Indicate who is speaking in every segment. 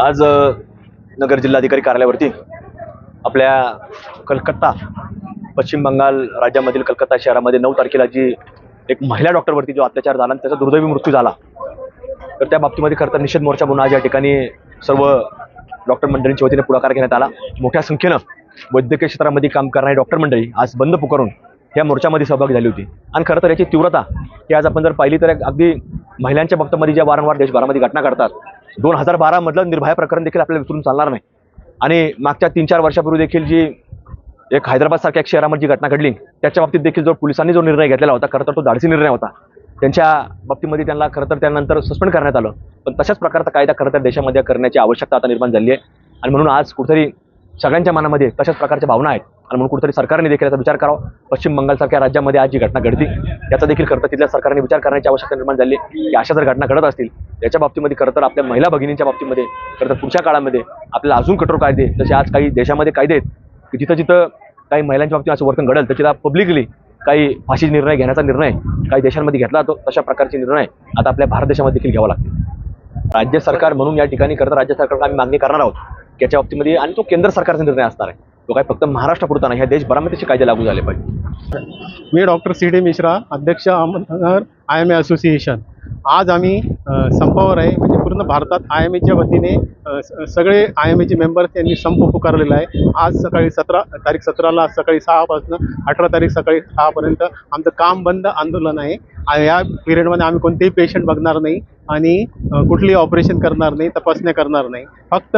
Speaker 1: आज नगर जिल्हाधिकारी कार्यालयावरती आपल्या कलकत्ता पश्चिम बंगाल राज्यामधील कलकत्ता शहरामध्ये नऊ तारखेला जी एक महिला डॉक्टरवरती जो अत्याचार झाला आणि त्याचा दुर्दैवी मृत्यू झाला तर त्या बाबतीमध्ये खरं तर निषेध मोर्चा म्हणून आज या ठिकाणी सर्व डॉक्टर मंडळींच्या वतीने पुढाकार घेण्यात आला. मोठ्या संख्येनं वैद्यकीय क्षेत्रामध्ये काम करणारी डॉक्टर मंडळी आज बंद पुकारून या मोर्चामध्ये सहभागी झाली होती. आणि खरं तर याची तीव्रता ही आज आपण जर पाहिली तर एक अगदी महिलांच्या बाबतीमध्ये ज्या वारंवार देशभरामध्ये घटना घडतात दोन हजार बारामधलं निर्भया प्रकरण देखील आपल्याला विसरून चालणार नाही. आणि मागच्या तीन चार वर्षापूर्वी देखील जी एक हैदराबादसारख्या एक शहरामध्ये जी घटना घडली त्याच्या बाबतीत देखील जो पोलिसांनी जो निर्णय घेतलेला होता खरं तर तो धाडसी निर्णय होता. त्यांच्या बाबतीमध्ये त्यांना खरं तर त्यानंतर सस्पेंड करण्यात आलं. पण तशाच प्रकारचा कायदा खरं तर देशामध्ये करण्याची आवश्यकता आता निर्माण झाली आहे. आणि म्हणून आज कुठेतरी सगळ्यांच्या मनामध्ये तशाच प्रकारच्या भावना आहेत. आणि म्हणून कुठेतरी सरकारने देखील याचा विचार करावा. पश्चिम बंगालसारख्या राज्यामध्ये आज जी घटना घडली याचा देखील खरं तिथल्या सरकारने विचार करण्याची आवश्यकता निर्माण झाली. की अशा जर घटना घडत असतील याच्या बाबतीमध्ये खरं तर आपल्या महिला भगिनींच्या बाबतीमध्ये खरं तर पुढच्या काळामध्ये आपल्याला अजून कठोर कायदे जसे आज काही देशामध्ये कायदे आहेत की जिथं जिथं काही महिलांच्या बाबतीत असं वर्तन घडेल तर तिथं पब्लिकली काही फाशी निर्णय घेण्याचा निर्णय काही देशांमध्ये घेतला जातो तशा प्रकारचे निर्णय आता आपल्या भारत देशामध्ये देखील घ्यावा लागतो राज्य सरकार म्हणून या ठिकाणी खरं तर राज्य सरकारला आम्ही मागणी करणार आहोत याच्या बाबतीमध्ये आणि तो केंद्र सरकारचा निर्णय असणार आहे. तो काय फक्त महाराष्ट्रापुरता नाही ह्या देशभरामध्ये तसे कायदे लागू झाले पाहिजे.
Speaker 2: मी डॉक्टर सी डी मिश्रा अध्यक्ष Ahmednagar I M A association आज आम्ही संपावर आहे म्हणजे पूर्ण भारतात आय एम एच्या वतीने सगळे आय एम एचे मेंबर्स यांनी संप पुकारलेला आहे. आज सकाळी सतरा तारीख सतराला सकाळी सहापासून अठरा तारीख सकाळी सहापर्यंत आमचं काम बंद आंदोलन आहे. या पिरियडमध्ये आम्ही कोणतेही पेशंट बघणार नाही आणि कुठलीही ऑपरेशन करणार नाही तपासण्या करणार नाही. फक्त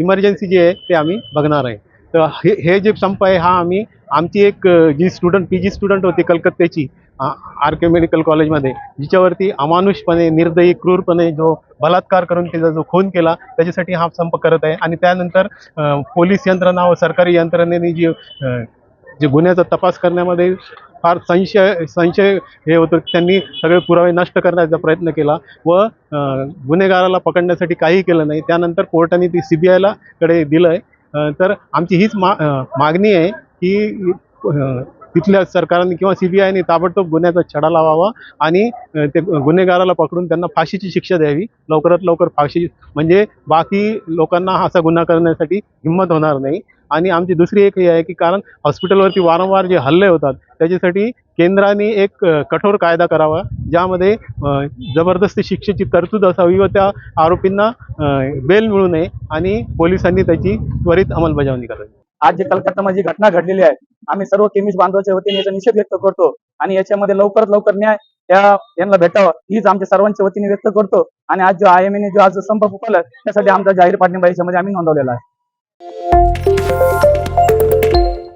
Speaker 2: इमर्जन्सी जी आहे ते आम्ही बघणार आहे. तर हे हे जे संप आहे हा आम्ही आमची एक जी स्टुडंट पी जी स्टुडंट होती कलकत्त्याची आर के मेडिकल कॉलेजमध्ये जिच्यावरती अमानुषपणे निर्दयी क्रूरपणे जो बलात्कार करून त्याचा जो खून केला त्याच्यासाठी हा संप करत आहे. आणि त्यानंतर पोलीस यंत्रणा व सरकारी यंत्रणेने जी जे गुन्ह्याचा तपास करण्यामध्ये फार संशय संशय हे होतं. त्यांनी सगळे पुरावे नष्ट करण्याचा प्रयत्न केला व गुन्हेगाराला पकडण्यासाठी काही केलं नाही. त्यानंतर कोर्टाने ती सी बी आयला कडे दिलं आहे तर आमची हीच मा मागणी आहे की तिथल्या सरकारने किंवा सी बी आयने ताबडतोब गुन्ह्याचा छडा लावावा आणि ते गुन्हेगाराला पकडून त्यांना फाशीची शिक्षा द्यावी. लवकरात लवकर फाशी म्हणजे बाकी लोकांना असा गुन्हा करण्यासाठी हिंमत होणार नाही. आणि आमची दुसरी एक हे आहे की कारण हॉस्पिटलवरती वारंवार जे हल्ले होतात त्याच्यासाठी केंद्राने एक कठोर कायदा करावा ज्यामध्ये जबरदस्ती शिक्षेची तरतूद असावी व त्या आरोपींना बेल मिळू नये आणि पोलिसांनी त्याची त्वरित अंमलबजावणी करावी.
Speaker 3: आज जे कलकत्तामध्ये जी घटना घडलेली आहे आम्ही सर्व केमिस्ट बांधवाच्या वतीने याचा निषेध व्यक्त करतो आणि याच्यामध्ये लवकरात लवकर न्याय त्या यांना भेटावं हीच आमच्या सर्वांच्या वतीने व्यक्त करतो. आणि आज जो आय एम जो आज संप पुकारला त्यासाठी आमचा जाहीर पाठिंबा याच्यामध्ये आम्ही नोंदवलेला आहे. Música